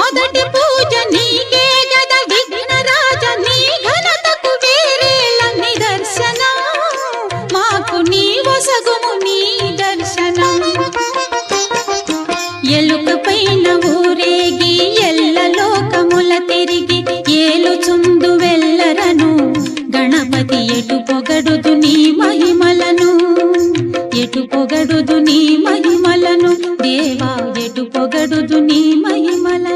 మొదటి పూజ నీకే గద విఘ్నరాజ నీ ఘనతకు వేరేల నిదర్శనం మాకు నీ వసగుము నీ దర్శనం. ఎలుక పైన ఊరేగి ఎల్ల లోకముల తిరిగి ఏలు చుందు వెళ్ళరను గణపతి ఎటు పొగడుదు నీ మహిమలను? ఎటు పొగడుదు నీ మహిమలను? దేవా ఎటు పొగడుదు నీ మహిమల